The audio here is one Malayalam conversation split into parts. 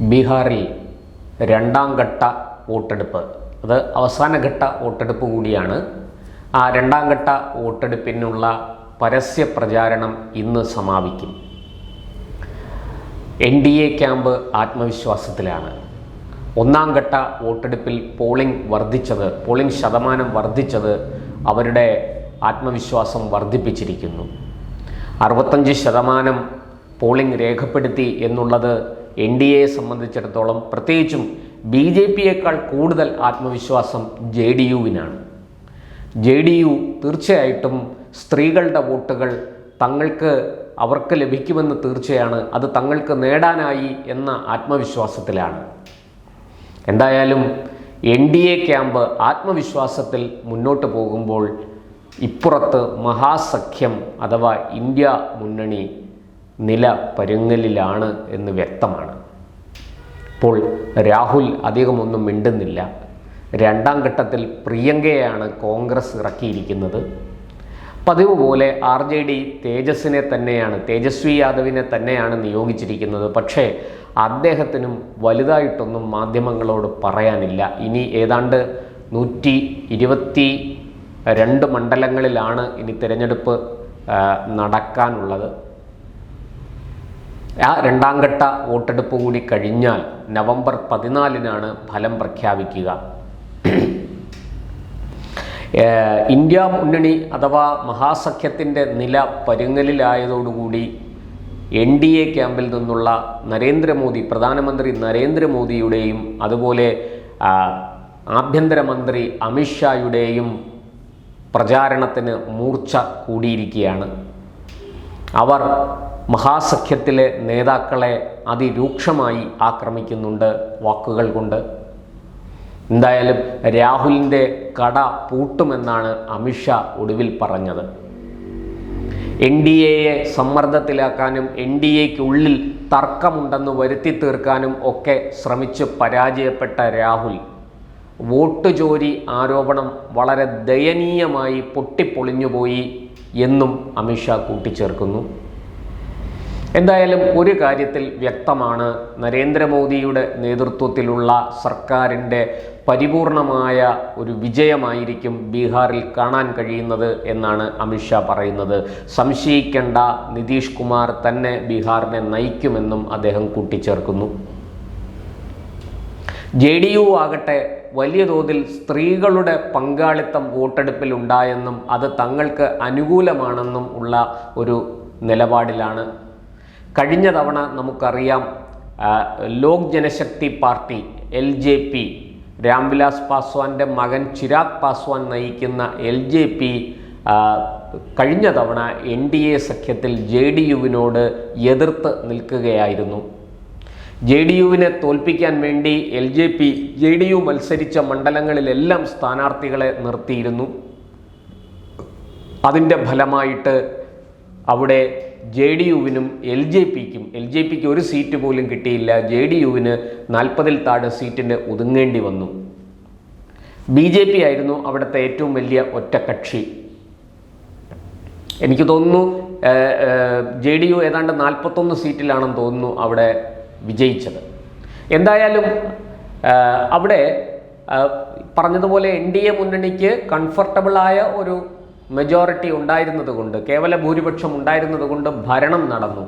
ബീഹാറിൽ രണ്ടാം ഘട്ട വോട്ടെടുപ്പ്. അത് അവസാന ഘട്ട വോട്ടെടുപ്പ് കൂടിയാണ്. ആ രണ്ടാം ഘട്ട വോട്ടെടുപ്പിനുള്ള പരസ്യ പ്രചാരണം ഇന്ന് സമാപിക്കും. എൻ ഡി എ ക്യാമ്പ് ആത്മവിശ്വാസത്തിലാണ്. ഒന്നാം ഘട്ട വോട്ടെടുപ്പിൽ പോളിംഗ് വർദ്ധിച്ചത് പോളിംഗ് ശതമാനം വർദ്ധിച്ചത് അവരുടെ ആത്മവിശ്വാസം വർദ്ധിപ്പിച്ചിരിക്കുന്നു. അറുപത്തഞ്ച് ശതമാനം പോളിംഗ് രേഖപ്പെടുത്തി എന്നുള്ളത് എൻ ഡി എയെ സംബന്ധിച്ചിടത്തോളം പ്രത്യേകിച്ചും ബി ജെ പിയേക്കാൾ കൂടുതൽ ആത്മവിശ്വാസം ജെ ഡി യുവിനാണ്. ജെ ഡി യു തീർച്ചയായിട്ടും സ്ത്രീകളുടെ വോട്ടുകൾ തങ്ങൾക്ക് അവർക്ക് ലഭിക്കുമെന്ന് തീർച്ചയാണ് അത് തങ്ങൾക്ക് നേടാനായി എന്ന ആത്മവിശ്വാസത്തിലാണ്. എന്തായാലും എൻ ഡി എ ക്യാമ്പ് ആത്മവിശ്വാസത്തിൽ മുന്നോട്ട് പോകുമ്പോൾ ഇപ്പുറത്ത് മഹാസഖ്യം അഥവാ ഇന്ത്യ മുന്നണി നില പരുങ്ങലിലാണ് എന്ന് വ്യക്തമാണ്. ഇപ്പോൾ രാഹുൽ അധികമൊന്നും മിണ്ടുന്നില്ല. രണ്ടാം ഘട്ടത്തിൽ പ്രിയങ്കയാണ് കോൺഗ്രസ് ഇറക്കിയിരിക്കുന്നത്. പതിവ് പോലെ ആർ ജെ ഡി തേജസ്സിനെ തന്നെയാണ് തേജസ്വി യാദവിനെ തന്നെയാണ് നിയോഗിച്ചിരിക്കുന്നത്. പക്ഷേ അദ്ദേഹത്തിനും വലുതായിട്ടൊന്നും മാധ്യമങ്ങളോട് പറയാനില്ല. ഇനി ഏതാണ്ട് നൂറ്റി ഇരുപത്തി രണ്ട് മണ്ഡലങ്ങളിലാണ് ഇനി തിരഞ്ഞെടുപ്പ് നടക്കാനുള്ളത്. ആ രണ്ടാം ഘട്ട വോട്ടെടുപ്പ് കൂടി കഴിഞ്ഞാൽ നവംബർ പതിനാലിനാണ് ഫലം പ്രഖ്യാപിക്കുക. ഇന്ത്യ മുന്നണി അഥവാ മഹാസഖ്യത്തിന്റെ നില പരുങ്ങലിലായതോടുകൂടി എൻ ഡി എ ക്യാമ്പിൽ നിന്നുള്ള നരേന്ദ്രമോദി പ്രധാനമന്ത്രി നരേന്ദ്രമോദിയുടെയും അതുപോലെ ആഭ്യന്തരമന്ത്രി അമിത്ഷായുടെയും പ്രചാരണത്തിന് മൂർച്ച കൂടിയിരിക്കുകയാണ്. അവർ മഹാസഖ്യത്തിലെ നേതാക്കളെ അതിരൂക്ഷമായി ആക്രമിക്കുന്നുണ്ട് വാക്കുകൾ കൊണ്ട്. എന്തായാലും രാഹുലിന്റെ കട പൂട്ടുമെന്നാണ് അമിത്ഷാ ഒടുവിൽ പറഞ്ഞത്. എൻ ഡി എയെ സമ്മർദ്ദത്തിലാക്കാനും എൻ ഡി എക്കുള്ളിൽ തർക്കമുണ്ടെന്ന് വരുത്തി തീർക്കാനും ഒക്കെ ശ്രമിച്ച് പരാജയപ്പെട്ട രാഹുൽ. വോട്ട് ചോരി ആരോപണം വളരെ ദയനീയമായി പൊട്ടിപ്പൊളിഞ്ഞുപോയി എന്നും അമിത്ഷാ കൂട്ടിച്ചേർക്കുന്നു. എന്തായാലും ഒരു കാര്യത്തിൽ വ്യക്തമാണ്. നരേന്ദ്രമോദിയുടെ നേതൃത്വത്തിലുള്ള സർക്കാരിന്റെ പരിപൂർണമായ ഒരു വിജയമായിരിക്കും ബീഹാറിൽ കാണാൻ കഴിയുന്നത് എന്നാണ് അമിത്ഷാ പറയുന്നത്. സംശയിക്കേണ്ട നിതീഷ് കുമാർ തന്നെ ബീഹാറിനെ നയിക്കുമെന്നും അദ്ദേഹം കൂട്ടിച്ചേർക്കുന്നു. ജെ ഡി യു ആകട്ടെ വലിയ തോതിൽ സ്ത്രീകളുടെ പങ്കാളിത്തം വോട്ടെടുപ്പിൽ ഉണ്ടായെന്നും അത് തങ്ങൾക്ക് അനുകൂലമാണെന്നും ഉള്ള ഒരു നിലപാടിലാണ് കഴിഞ്ഞ തവണ നമുക്കറിയാം Lok Janshakti party L J P Ramvilas പാസ്വാന്റെ മകൻ ചിരാഗ് പാസ്വാൻ നയിക്കുന്ന എൽ ജെ പി കഴിഞ്ഞ തവണ എൻ ഡി എ സഖ്യത്തിൽ ജെ ഡി യുവിനോട് എതിർത്ത് നിൽക്കുകയായിരുന്നു. ജെ ഡി യുവിനെ തോൽപ്പിക്കാൻ വേണ്ടി L J P J D U മത്സരിച്ച മണ്ഡലങ്ങളിലെല്ലാം സ്ഥാനാർത്ഥികളെ നിർത്തിയിരുന്നു. അതിന്റെ ഫലമായിട്ട് അവിടെ ജെ ഡി യുവിനും എൽ ജെ പിക്കും എൽ ജെ പിക്ക് ഒരു സീറ്റ് പോലും കിട്ടിയില്ല. ജെ ഡി യുവിന് നാൽപ്പതിൽ താഴെ സീറ്റിന് ഒതുങ്ങേണ്ടി വന്നു. ബി ജെ പി ആയിരുന്നു അവിടുത്തെ ഏറ്റവും വലിയ ഒറ്റക്കക്ഷി. എനിക്ക് തോന്നുന്നു ജെ ഡി യു ഏതാണ്ട് നാൽപ്പത്തൊന്ന് സീറ്റിലാണെന്ന് തോന്നുന്നു അവിടെ വിജയിച്ചത്. എന്തായാലും അവിടെ പറഞ്ഞതുപോലെ എൻ ഡി എ മുന്നണിക്ക് കംഫർട്ടബിളായ ഒരു മെജോറിറ്റി ഉണ്ടായിരുന്നതുകൊണ്ട് കേവല ഭൂരിപക്ഷം ഉണ്ടായിരുന്നതുകൊണ്ട് ഭരണം നടന്നു.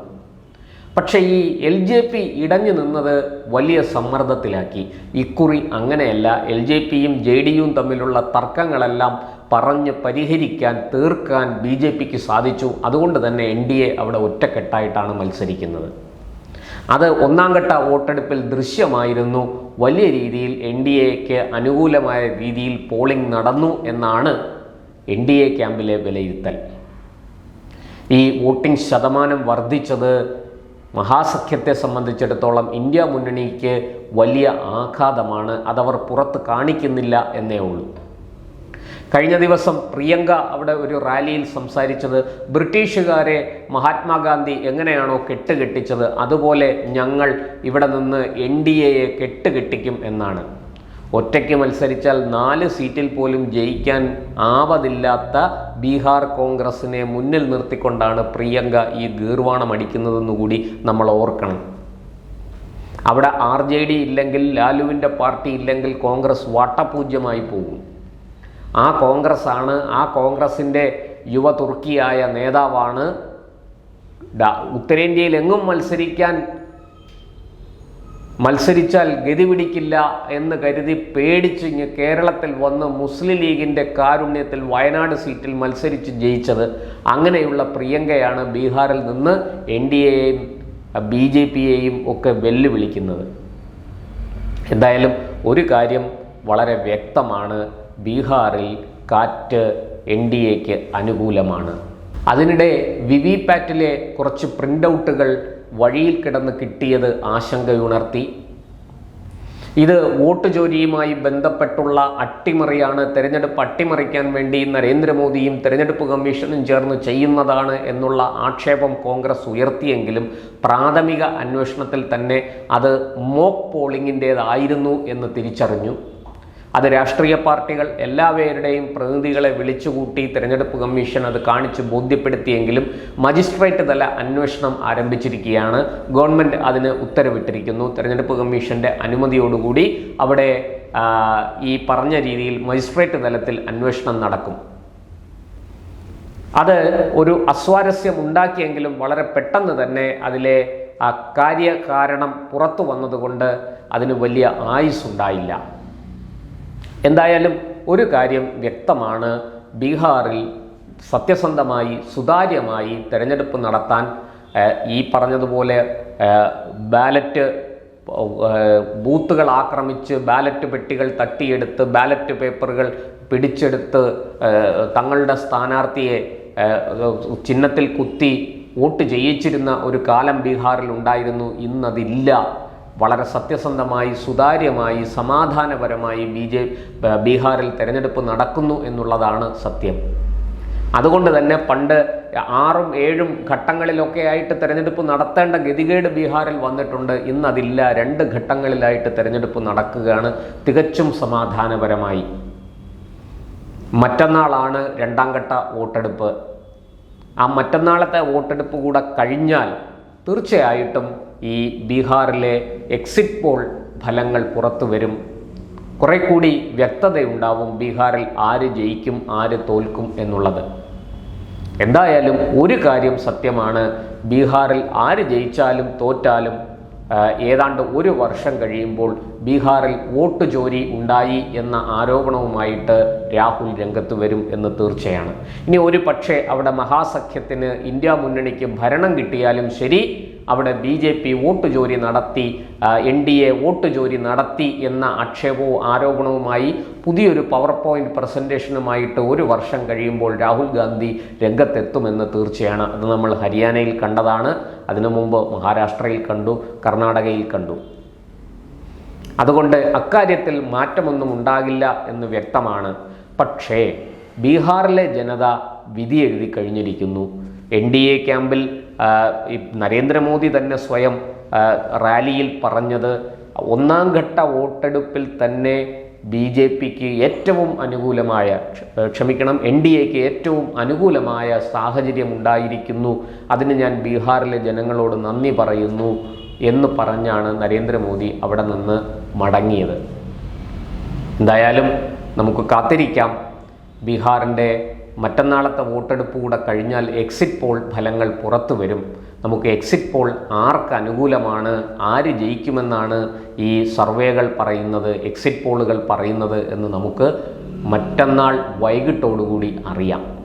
പക്ഷേ ഈ എൽ ജെ പി ഇടഞ്ഞു നിന്നത് വലിയ സമ്മർദ്ദത്തിലാക്കി. ഇക്കുറി അങ്ങനെയല്ല എൽ ജെ പിയും ജെ ഡി യുവും തമ്മിലുള്ള തർക്കങ്ങളെല്ലാം പറഞ്ഞ് പരിഹരിക്കാൻ തീർക്കാൻ ബി ജെ പിക്ക് സാധിച്ചു. അതുകൊണ്ട് തന്നെ എൻ ഡി എ അവിടെ ഒറ്റക്കെട്ടായിട്ടാണ് മത്സരിക്കുന്നത്. അത് ഒന്നാം ഘട്ട വോട്ടെടുപ്പിൽ ദൃശ്യമായിരുന്നു. വലിയ രീതിയിൽ എൻ ഡി എക്ക് അനുകൂലമായ രീതിയിൽ പോളിംഗ് നടന്നു എന്നാണ് എൻ ഡി എ ക്യാമ്പിലെ വിലയിരുത്തൽ. ഈ വോട്ടിംഗ് ശതമാനം വർദ്ധിച്ചത് മഹാസഖ്യത്തെ സംബന്ധിച്ചിടത്തോളം ഇന്ത്യ മുന്നണിക്ക് വലിയ ആഘാതമാണ്. അതവർ പുറത്ത് കാണിക്കുന്നില്ല എന്നേ ഉള്ളൂ. കഴിഞ്ഞ ദിവസം പ്രിയങ്ക അവിടെ ഒരു റാലിയിൽ സംസാരിച്ചത് ബ്രിട്ടീഷുകാരെ മഹാത്മാഗാന്ധി എങ്ങനെയാണോ കെട്ടുകെട്ടിച്ചത് അതുപോലെ ഞങ്ങൾ ഇവിടെ നിന്ന് എൻ ഡി എയെ കെട്ടുകെട്ടിക്കും എന്നാണ്. ഒറ്റയ്ക്ക് മത്സരിച്ചാൽ നാല് സീറ്റിൽ പോലും ജയിക്കാൻ ആവതില്ലാത്ത ബീഹാർ കോൺഗ്രസിനെ മുന്നിൽ നിർത്തിക്കൊണ്ടാണ് പ്രിയങ്ക ഈ ഗീർവാണം അടിക്കുന്നതെന്ന് കൂടി നമ്മൾ ഓർക്കണം. അവിടെ ആർ ജെ ഡി ഇല്ലെങ്കിൽ ലാലുവിന്റെ പാർട്ടി ഇല്ലെങ്കിൽ കോൺഗ്രസ് വട്ടപൂജ്യമായി പോകും. ആ കോൺഗ്രസ് ആണ് ആ കോൺഗ്രസിന്റെ യുവ തുർക്കിയായ നേതാവാണ്. ഉത്തരേന്ത്യയിൽ എങ്ങും മത്സരിക്കാൻ മത്സരിച്ചാൽ ഗതി പിടിക്കില്ല എന്ന് കരുതി പേടിച്ച് ഇങ്ങ് കേരളത്തിൽ വന്ന് മുസ്ലിം ലീഗിന്റെ കാരുണ്യത്തിൽ വയനാട് സീറ്റിൽ മത്സരിച്ച് ജയിച്ചത് അങ്ങനെയുള്ള പ്രിയങ്കയാണ് ബീഹാറിൽ നിന്ന് എൻ ഡി എയെയും ബി ജെ പിയെയും ഒക്കെ വെല്ലുവിളിക്കുന്നത്. എന്തായാലും ഒരു കാര്യം വളരെ വ്യക്തമാണ് ബീഹാറിൽ കാറ്റ് എൻ ഡി എക്ക് അനുകൂലമാണ്. അതിനിടെ വി വി പാറ്റിലെ കുറച്ച് പ്രിന്റ് ഔട്ടുകൾ വഴിയിൽ കിടന്ന് കിട്ടിയത് ആശങ്കയുണർത്തി. ഇത് വോട്ട് ചോരിയുമായി ബന്ധപ്പെട്ടുള്ള അട്ടിമറിയാണ്. തെരഞ്ഞെടുപ്പ് അട്ടിമറിക്കാൻ വേണ്ടി നരേന്ദ്രമോദിയും തെരഞ്ഞെടുപ്പ് കമ്മീഷനും ചേർന്ന് ചെയ്യുന്നതാണ് എന്നുള്ള ആക്ഷേപം കോൺഗ്രസ് ഉയർത്തിയെങ്കിലും പ്രാഥമിക അന്വേഷണത്തിൽ തന്നെ അത് മോക്ക് പോളിംഗിന്റേതായിരുന്നു എന്ന് തിരിച്ചറിഞ്ഞു. അത് രാഷ്ട്രീയ പാർട്ടികൾ എല്ലാവരുടെയും പ്രതിനിധികളെ വിളിച്ചുകൂട്ടി തിരഞ്ഞെടുപ്പ് കമ്മീഷൻ അത് കാണിച്ച് ബോധ്യപ്പെടുത്തിയെങ്കിലും മജിസ്ട്രേറ്റ് തല അന്വേഷണം ആരംഭിച്ചിരിക്കുകയാണ്. ഗവൺമെന്റ് അതിന് ഉത്തരവിട്ടിരിക്കുന്നു. തിരഞ്ഞെടുപ്പ് കമ്മീഷന്റെ അനുമതിയോടുകൂടി അവിടെ ഈ പറഞ്ഞ രീതിയിൽ മജിസ്ട്രേറ്റ് തലത്തിൽ അന്വേഷണം നടക്കും. അത് ഒരു അസ്വാരസ്യം ഉണ്ടാക്കിയെങ്കിലും വളരെ പെട്ടെന്ന് തന്നെ അതിലെ കാര്യകാരണം പുറത്തു വന്നതുകൊണ്ട് അതിന് വലിയ ആയുസ്സുണ്ടായില്ല. എന്തായാലും ഒരു കാര്യം വ്യക്തമാണ്. ബീഹാറിൽ സത്യസന്ധമായി സുതാര്യമായി തിരഞ്ഞെടുപ്പ് നടത്താൻ ഈ പറഞ്ഞതുപോലെ ബാലറ്റ് ബൂത്തുകൾ ആക്രമിച്ച് ബാലറ്റ് പെട്ടികൾ തട്ടിയെടുത്ത് ബാലറ്റ് പേപ്പറുകൾ പിടിച്ചെടുത്ത് തങ്ങളുടെ സ്ഥാനാർത്ഥിയെ ചിഹ്നത്തിൽ കുത്തി വോട്ട് ചെയ്യിച്ചിരുന്ന ഒരു കാലം ബീഹാറിൽ ഉണ്ടായിരുന്നു. ഇന്നതില്ല. വളരെ സത്യസന്ധമായി സുതാര്യമായി സമാധാനപരമായി ബി ജെ ബീഹാറിൽ തെരഞ്ഞെടുപ്പ് നടക്കുന്നു എന്നുള്ളതാണ് സത്യം. അതുകൊണ്ട് തന്നെ പണ്ട് ആറും ഏഴും ഘട്ടങ്ങളിലൊക്കെ ആയിട്ട് തെരഞ്ഞെടുപ്പ് നടത്തേണ്ട ഗതികേട് ബീഹാറിൽ വന്നിട്ടുണ്ട്. ഇന്നതില്ല രണ്ട് ഘട്ടങ്ങളിലായിട്ട് തെരഞ്ഞെടുപ്പ് നടക്കുകയാണ്. തികച്ചും സമാധാനപരമായി. മറ്റന്നാളാണ് രണ്ടാം ഘട്ട വോട്ടെടുപ്പ്. ആ മറ്റന്നാളത്തെ വോട്ടെടുപ്പ് കൂടെ കഴിഞ്ഞാൽ തീർച്ചയായിട്ടും ഈ ബീഹാറിലെ എക്സിറ്റ് പോൾ ഫലങ്ങൾ പുറത്തു വരും. കുറെ കൂടി വ്യക്തതയുണ്ടാവും ബീഹാറിൽ ആര് ജയിക്കും ആര് തോൽക്കും എന്നുള്ളത്. എന്തായാലും ഒരു കാര്യം സത്യമാണ് ബീഹാറിൽ ആര് ജയിച്ചാലും തോറ്റാലും ഏതാണ്ട് ഒരു വർഷം കഴിയുമ്പോൾ ബീഹാറിൽ വോട്ട് ചോരി ഉണ്ടായി എന്ന ആരോപണവുമായിട്ട് രാഹുൽ രംഗത്ത് വരും എന്ന് തീർച്ചയാണ്. ഇനി ഒരു പക്ഷേ അവിടെ മഹാസഖ്യത്തിന് ഇന്ത്യ മുന്നണിക്ക് ഭരണം കിട്ടിയാലും ശരി അവിടെ ബി ജെ പി വോട്ട് ജോലി നടത്തി എൻ ഡി എ വോട്ട് ജോലി നടത്തി എന്ന ആക്ഷേപവും ആരോപണവുമായി പുതിയൊരു പവർ പോയിന്റ് പ്രസന്റേഷനുമായിട്ട് ഒരു വർഷം കഴിയുമ്പോൾ രാഹുൽ ഗാന്ധി രംഗത്തെത്തുമെന്ന് തീർച്ചയാണ്. അത് നമ്മൾ ഹരിയാനയിൽ കണ്ടതാണ്. അതിനു മുമ്പ് മഹാരാഷ്ട്രയിൽ കണ്ടു കർണാടകയിൽ കണ്ടു. അതുകൊണ്ട് അക്കാര്യത്തിൽ മാറ്റമൊന്നും ഉണ്ടാകില്ല എന്ന് വ്യക്തമാണ്. പക്ഷേ ബീഹാറിലെ ജനത വിധി എഴുതി കഴിഞ്ഞിരിക്കുന്നു. എൻ ഡി എ ക്യാമ്പിൽ ഈ നരേന്ദ്രമോദി തന്നെ സ്വയം റാലിയിൽ പറഞ്ഞത് ഒന്നാം ഘട്ട വോട്ടെടുപ്പിൽ തന്നെ ബി ജെ പിക്ക് ഏറ്റവും അനുകൂലമായ ക്ഷ- ക്ഷമിക്കണം എൻ ഡി എക്ക് ഏറ്റവും അനുകൂലമായ സാഹചര്യം ഉണ്ടായിരിക്കുന്നു. അതിന് ഞാൻ ബീഹാറിലെ ജനങ്ങളോട് നന്ദി പറയുന്നു എന്ന് പറഞ്ഞാണ് നരേന്ദ്രമോദി അവിടെ നിന്ന് മടങ്ങിയത്. എന്തായാലും നമുക്ക് കാത്തിരിക്കാം. ബീഹാറിന്റെ മറ്റന്നാളത്തെ വോട്ടെടുപ്പ് കൂടെ കഴിഞ്ഞാൽ എക്സിറ്റ് പോൾ ഫലങ്ങൾ പുറത്തു വരും. നമുക്ക് എക്സിറ്റ് പോൾ ആർക്ക് അനുകൂലമാണ് ആര് ജയിക്കുമെന്നാണ് ഈ സർവേകൾ പറയുന്നത് എക്സിറ്റ് പോളുകൾ പറയുന്നത് എന്ന് നമുക്ക് മറ്റന്നാൾ വൈകിട്ടോടുകൂടി അറിയാം.